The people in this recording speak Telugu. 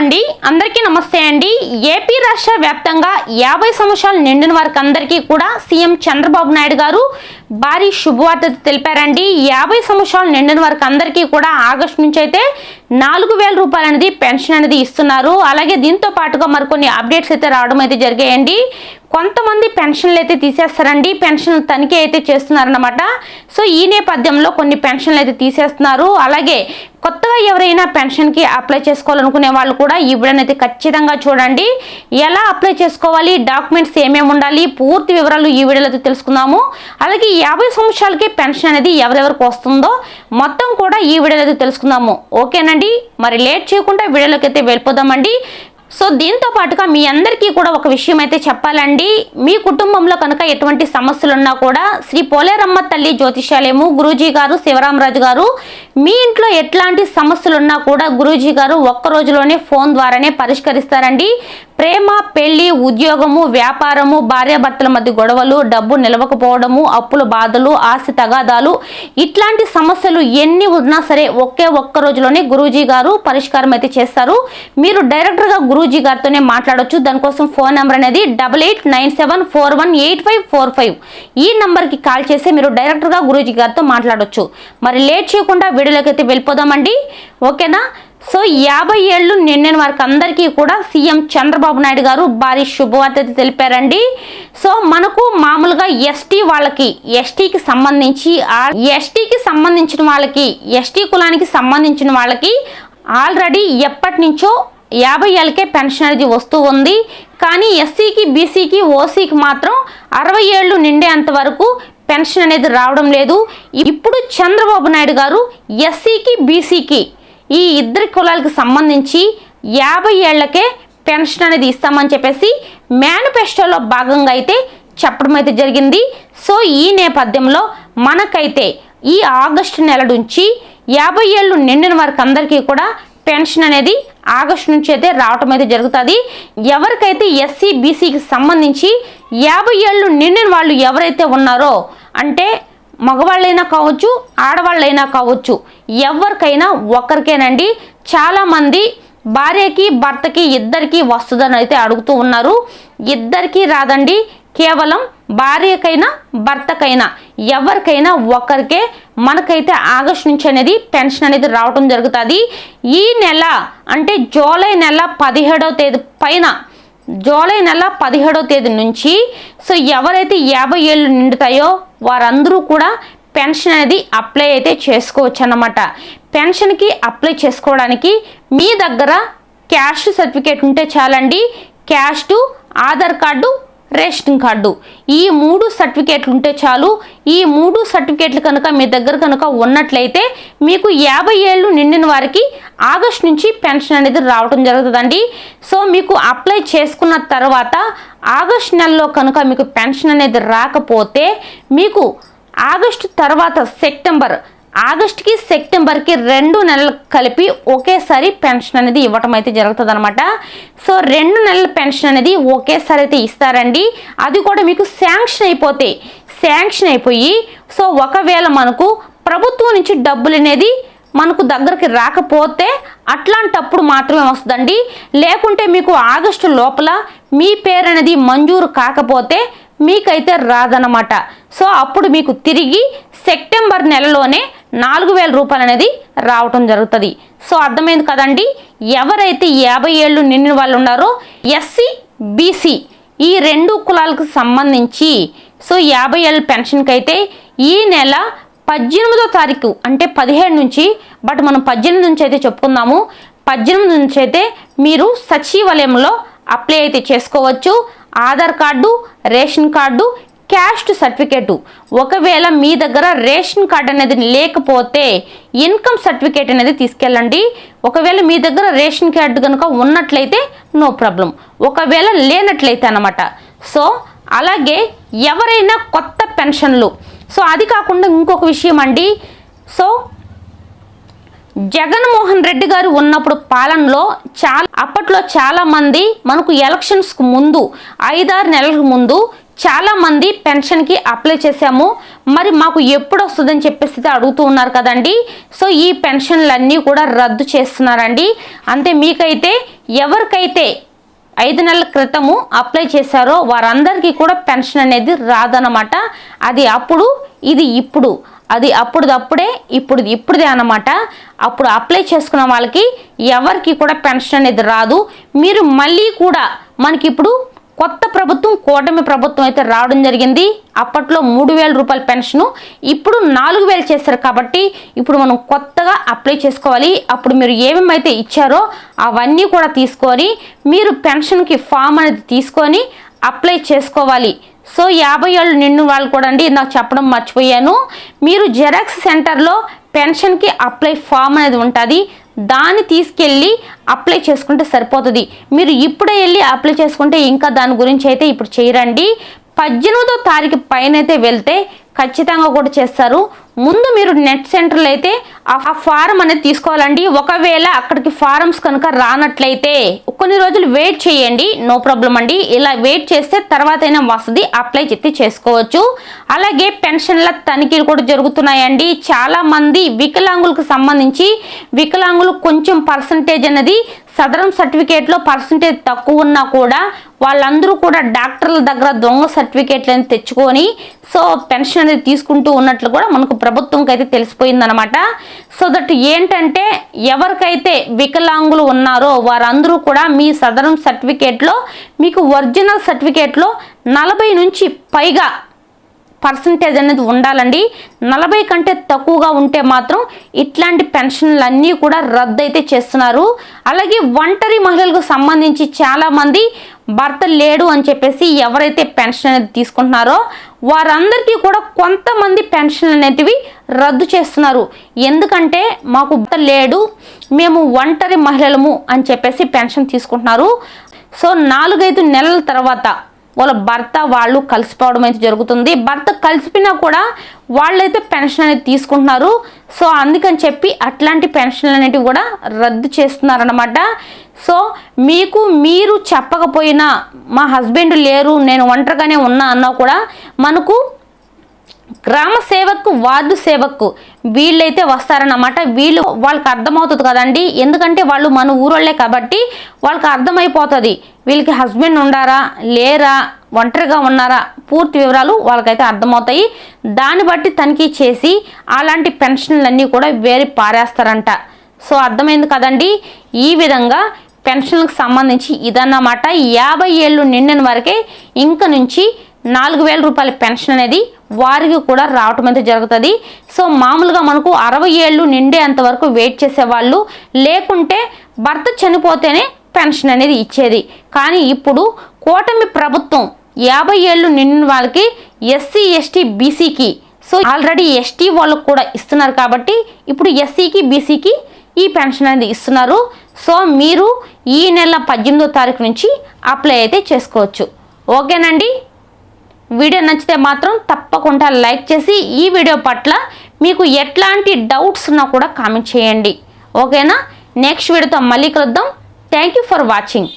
అండి అందరికీ నమస్తే అండి. ఏపీ రాష్ట్ర వ్యాప్తంగా యాభై సంవత్సరాలు నిండిన వారికి అందరికీ కూడా సీఎం చంద్రబాబు నాయుడు గారు భారీ శుభవార్త తెలిపారండి. యాభై సంవత్సరాలు నిండిన వారికి అందరికీ కూడా ఆగస్టు నుంచి అయితే నాలుగు వేల రూపాయలు అనేది పెన్షన్ అనేది ఇస్తున్నారు. అలాగే దీంతో పాటుగా మరికొన్ని అప్డేట్స్ అయితే రావడం అయితే జరిగాయండి. కొంతమంది పెన్షన్లు అయితే తీసేస్తారండి. పెన్షన్ తనిఖీ అయితే చేస్తున్నారనమాట సో ఈ నేపథ్యంలో కొన్ని పెన్షన్లు అయితే తీసేస్తున్నారు. అలాగే కొత్తగా ఎవరైనా పెన్షన్కి అప్లై చేసుకోవాలనుకునే వాళ్ళు కూడా ఈ వీడియోని అయితే ఖచ్చితంగా చూడండి. ఎలా అప్లై చేసుకోవాలి? డాక్యుమెంట్స్ ఏమేమి ఉండాలి? పూర్తి వివరాలు ఈ వీడియోలో అయితే తెలుసుకుందాము. అలాగే యాభై సంవత్సరాలకి పెన్షన్ అనేది ఎవరెవరికి వస్తుందో మొత్తం కూడా ఈ వీడియోలో అయితే తెలుసుకుందాము. ఓకేనండి? మరి లేట్ చేయకుండా వీడియోలోకి అయితే వెళ్ళిపోదామండి. సో దీంతో పాటుగా మీ అందరికీ కూడా ఒక విషయం అయితే చెప్పాలండి. మీ కుటుంబంలో కనుక ఎటువంటి సమస్యలు ఉన్నా కూడా శ్రీ పోలేరమ్మ తల్లి జ్యోతిషాలయము గురూజీ గారు శివరామరాజు గారు మీ ఇంట్లో ఎట్లాంటి సమస్యలు ఉన్నా కూడా గురూజీ గారు ఒక్క రోజులోనే ఫోన్ ద్వారానే పరిష్కరిస్తారండి. ప్రేమ పెళ్ళి ఉద్యోగము వ్యాపారము భార్యాభర్తల మధ్య గొడవలు డబ్బు నిలవకపోవడము అప్పుల బాధలు ఆస్తి తగాదాలు ఇట్లాంటి సమస్యలు ఎన్ని ఉన్నా సరే ఒకే ఒక్క రోజులోనే గురూజీ గారు పరిష్కారం అయితే చేస్తారు. మీరు డైరెక్టర్గా గురూజీ గారితోనే మాట్లాడొచ్చు. దానికోసం ఫోన్ నెంబర్ అనేది double eight nine seven four one eight five four five. ఈ నెంబర్కి కాల్ చేసి మీరు డైరెక్టర్గా గురూజీ గారితో మాట్లాడొచ్చు. మరి లేట్ చేయకుండా వీడియోలోకి అయితే వెళ్ళిపోదామండి. ఓకేనా? సో యాభై ఏళ్ళు నిండిన వారికి అందరికీ కూడా సీఎం చంద్రబాబు నాయుడు గారు భారీ శుభవార్త తెలిపారండి. సో మనకు మామూలుగా ఎస్టీ వాళ్ళకి ఎస్టీకి సంబంధించి ఎస్టీకి సంబంధించిన వాళ్ళకి ఎస్టీ కులానికి సంబంధించిన వాళ్ళకి ఆల్రెడీ ఎప్పటి నుంచో యాభై ఏళ్ళకే పెన్షన్ అనేది వస్తూ ఉంది. కానీ ఎస్సీకి బీసీకి ఓసీకి మాత్రం అరవై ఏళ్ళు నిండేంత వరకు పెన్షన్ అనేది రావడం లేదు. ఇప్పుడు చంద్రబాబు నాయుడు గారు ఎస్సీకి బీసీకి ఈ ఇద్దరి కులాలకు సంబంధించి యాభై ఏళ్ళకే పెన్షన్ అనేది ఇస్తామని చెప్పేసి మేనిఫెస్టోలో భాగంగా అయితే చెప్పడం అయితే జరిగింది. సో ఈ నేపథ్యంలో మనకైతే ఈ ఆగస్టు నెల నుంచి యాభై ఏళ్ళు నిండిన వారికి అందరికీ కూడా పెన్షన్ అనేది ఆగస్టు నుంచి అయితే రావటం అయితే జరుగుతుంది. ఎవరికైతే ఎస్సీ బీసీకి సంబంధించి యాభై ఏళ్ళు నిండిన వాళ్ళు ఎవరైతే ఉన్నారో అంటే మగవాళ్ళైనా కావచ్చు ఆడవాళ్ళైనా కావచ్చు ఎవరికైనా ఒక్కరికేనండి. చాలామంది భార్యకి భర్తకి ఇద్దరికి వస్తుందని అయితే అడుగుతూ ఉన్నారు. ఇద్దరికీ రాదండి. కేవలం భార్యకైనా భర్తకైనా ఎవరికైనా ఒకరికే మనకైతే ఆగస్టు నుంచి అనేది పెన్షన్ అనేది రావటం జరుగుతుంది. ఈ నెల అంటే జూలై నెల పదిహేడవ తేదీ పైన జూలై నెల పదిహేడవ తేదీ నుంచి సో ఎవరైతే యాభై ఏళ్ళు నిండుతాయో వారందరూ కూడా పెన్షన్ అనేది అప్లై అయితే చేసుకోవచ్చు అన్నమాట పెన్షన్కి అప్లై చేసుకోవడానికి మీ దగ్గర క్యాష్ సర్టిఫికేట్ ఉంటే చాలండి. Caste Aadhaar card ration card. ఈ మూడు సర్టిఫికేట్లు ఉంటే చాలు. ఈ మూడు సర్టిఫికేట్లు కనుక మీ దగ్గర కనుక ఉన్నట్లయితే మీకు యాభై ఏళ్ళు నిండిన వారికి ఆగస్ట్ నుంచి పెన్షన్ అనేది రావడం జరుగుతుందండి. సో మీకు అప్లై చేసుకున్న తర్వాత ఆగస్ట్ నెలలో కనుక మీకు పెన్షన్ అనేది రాకపోతే మీకు ఆగస్టు తర్వాత సెప్టెంబర్ ఆగస్ట్కి సెప్టెంబర్కి రెండు నెలలు కలిపి ఒకేసారి పెన్షన్ అనేది ఇవ్వటం అయితే జరుగుతుంది అనమాట సో రెండు నెలల పెన్షన్ అనేది ఒకేసారి అయితే ఇస్తారండి. అది కూడా మీకు శాంక్షన్ అయిపోతే శాంక్షన్ అయిపోయి సో ఒకవేళ మనకు ప్రభుత్వం నుంచి డబ్బులు అనేది మనకు దగ్గరికి రాకపోతే అట్లాంటప్పుడు మాత్రమే వస్తుందండి. లేకుంటే మీకు ఆగస్టు లోపల మీ పేరు అనేది మంజూరు కాకపోతే మీకైతే రాదనమాట సో అప్పుడు మీకు తిరిగి సెప్టెంబర్ నెలలోనే నాలుగు వేల రూపాయలు అనేది రావటం జరుగుతుంది. సో అర్థమైంది కదండి? ఎవరైతే యాభై ఏళ్ళు నిండిన వాళ్ళు ఉన్నారో ఎస్సీ బీసీ ఈ రెండు కులాలకు సంబంధించి సో యాభై ఏళ్ళ పెన్షన్కి అయితే ఈ నెల పద్దెనిమిదో తారీఖు అంటే పదిహేడు నుంచి బట్ మనం పద్దెనిమిది నుంచి అయితే చెప్పుకుందాము. పద్దెనిమిది నుంచి అయితే మీరు సచివాలయంలో అప్లై అయితే చేసుకోవచ్చు. Aadhaar card ration card caste certificate. ఒకవేళ మీ దగ్గర రేషన్ కార్డు అనేది లేకపోతే ఇన్కమ్ సర్టిఫికేట్ అనేది తీసుకెళ్ళండి. ఒకవేళ మీ దగ్గర రేషన్ కార్డు కనుక ఉన్నట్లయితే నో ప్రాబ్లం. ఒకవేళ లేనట్లయితే అనమాట సో అలాగే ఎవరైనా కొత్త పెన్షన్లు. సో అది కాకుండా ఇంకొక విషయం అండి. సో జగన్మోహన్ రెడ్డి గారు ఉన్నప్పుడు పాలనలో చాలా అప్పట్లో చాలామంది మనకు ఎలక్షన్స్కు ముందు ఐదారు నెలలకు ముందు చాలా మంది పెన్షన్కి అప్లై చేశాము. మరి మాకు ఎప్పుడు వస్తుందని చెప్పేసి అడుగుతూ ఉన్నారు కదండి. సో ఈ పెన్షన్లన్నీ కూడా రద్దు చేస్తున్నారండి. అంతే మీకైతే ఎవరికైతే ఐదు నెలల క్రితము అప్లై చేశారో వారందరికీ కూడా పెన్షన్ అనేది రాదనమాట అది అప్పుడు ఇది ఇప్పుడు. అది అప్పుడుదప్పుడే ఇప్పుడు ఇప్పుడుదే అన్నమాట. అప్పుడు అప్లై చేసుకున్న వాళ్ళకి ఎవరికి కూడా పెన్షన్ అనేది రాదు. మీరు మళ్ళీ కూడా మనకి ఇప్పుడు కొత్త ప్రభుత్వం కూటమి ప్రభుత్వం అయితే రావడం జరిగింది. అప్పట్లో మూడు వేల రూపాయల పెన్షను ఇప్పుడు నాలుగు వేలు చేశారు కాబట్టి ఇప్పుడు మనం కొత్తగా అప్లై చేసుకోవాలి. అప్పుడు మీరు ఏమేమైతే ఇచ్చారో అవన్నీ కూడా తీసుకొని మీరు పెన్షన్కి ఫామ్ అనేది తీసుకొని అప్లై చేసుకోవాలి. సో యాభై ఏళ్ళు నిండు వాళ్ళు కూడా అండి నాకు చెప్పడం మర్చిపోయాను. మీరు జెరాక్స్ సెంటర్లో పెన్షన్కి అప్లై ఫామ్ అనేది ఉంటుంది. దాన్ని తీసుకెళ్ళి అప్లై చేసుకుంటే సరిపోతుంది. మీరు ఇప్పుడే వెళ్ళి అప్లై చేసుకుంటే ఇంకా దాని గురించి అయితే ఇప్పుడు చేయరండి. పద్దెనిమిదో తారీఖు పైన అయితే వెళ్తే ఖచ్చితంగా కూడా చేస్తారు. ముందు మీరు నెట్ సెంటర్లో అయితే ఆ ఫారం అనేది తీసుకోవాలండి. ఒకవేళ అక్కడికి ఫారమ్స్ కనుక రానట్లయితే కొన్ని రోజులు వెయిట్ చేయండి. నో ప్రాబ్లం అండి. ఇలా వెయిట్ చేస్తే తర్వాత అయినా వసతి అప్లై చెప్తే చేసుకోవచ్చు. అలాగే పెన్షన్ల తనిఖీలు కూడా జరుగుతున్నాయండి. చాలా మంది వికలాంగులకు సంబంధించి వికలాంగులు కొంచెం పర్సంటేజ్ అనేది సదరం సర్టిఫికేట్లో పర్సంటేజ్ తక్కువ ఉన్నా కూడా వాళ్ళందరూ కూడా డాక్టర్ల దగ్గర దొంగ సర్టిఫికేట్లను తెచ్చుకొని సో పెన్షన్ అనేది తీసుకుంటూ ఉన్నట్లు కూడా మనకు ప్రభుత్వంకి అయితే తెలిసిపోయిందనమాట సో దట్ ఏంటంటే ఎవరికైతే వికలాంగులు ఉన్నారో వారందరూ కూడా మీ సదరం సర్టిఫికేట్లో మీకు ఒరిజినల్ సర్టిఫికేట్లో నలభై నుంచి పైగా పర్సంటేజ్ అనేది ఉండాలండి. నలభై కంటే తక్కువగా ఉంటే మాత్రం ఇట్లాంటి పెన్షన్లు అన్నీ కూడా రద్దు అయితే చేస్తున్నారు. అలాగే ఒంటరి మహిళలకు సంబంధించి చాలామంది భర్త లేడు అని చెప్పేసి ఎవరైతే పెన్షన్ అనేది తీసుకుంటున్నారో వారందరికీ కూడా కొంతమంది పెన్షన్ అనేటివి రద్దు చేస్తున్నారు. ఎందుకంటే మాకు భర్త లేడు మేము ఒంటరి మహిళలము అని చెప్పేసి పెన్షన్ తీసుకుంటున్నారు. సో నాలుగైదు నెలల తర్వాత వాళ్ళ భర్త వాళ్ళు కలిసిపోవడం అయితే జరుగుతుంది. భర్త కలిసిపోయినా కూడా వాళ్ళైతే పెన్షన్ అనేది తీసుకుంటున్నారు. సో అందుకని చెప్పి అట్లాంటి పెన్షన్లు అనేటివి కూడా రద్దు చేస్తున్నారనమాట సో మీకు మీరు చెప్పకపోయినా మా హస్బెండ్ లేరు నేను ఒంటరిగానే ఉన్నా అన్నా కూడా మనకు గ్రామ సేవకు వార్డు సేవకు వీళ్ళైతే వస్తారన్నమాట. వీళ్ళు వాళ్ళకి అర్థమవుతుంది కదండి. ఎందుకంటే వాళ్ళు మన ఊరోళ్ళే కాబట్టి వాళ్ళకి అర్థమైపోతుంది. వీళ్ళకి హస్బెండ్ ఉండారా? లేరా? ఒంటరిగా ఉన్నారా? పూర్తి వివరాలు వాళ్ళకైతే అర్థమవుతాయి. దాన్ని బట్టి తనిఖీ చేసి అలాంటి పెన్షన్లన్నీ కూడా వేరే పారేస్తారంట. సో అర్థమైంది కదండి. ఈ విధంగా పెన్షన్లకు సంబంధించి ఇదన్నమాట. యాభై ఏళ్ళు నిండిన వరకే ఇంక నుంచి నాలుగు వేల రూపాయల పెన్షన్ అనేది వారికి కూడా రావటం అయితే జరుగుతుంది. సో మామూలుగా మనకు అరవై ఏళ్ళు నిండేంత వరకు వెయిట్ చేసేవాళ్ళు లేకుంటే భర్త చనిపోతేనే పెన్షన్ అనేది ఇచ్చేది. కానీ ఇప్పుడు కూటమి ప్రభుత్వం యాభై ఏళ్ళు నిండిన వాళ్ళకి ఎస్సీ ఎస్టీ బీసీకి సో ఆల్రెడీ ఎస్టీ వాళ్ళకు కూడా ఇస్తున్నారు కాబట్టి ఇప్పుడు ఎస్సీకి బీసీకి ఈ పెన్షన్ అనేది ఇస్తున్నారు. సో మీరు ఈ నెల పద్దెనిమిదో తారీఖు నుంచి అప్లై అయితే చేసుకోవచ్చు. ఓకేనండి? వీడియో నచ్చితే మాత్రం తప్పకుండా లైక్ చేసి ఈ వీడియో పట్ల మీకు ఎట్లాంటి డౌట్స్ ఉన్నా కూడా కామెంట్ చేయండి. ఓకేనా? నెక్స్ట్ వీడియోతో మళ్ళీ కలుద్దాం. Thank you for watching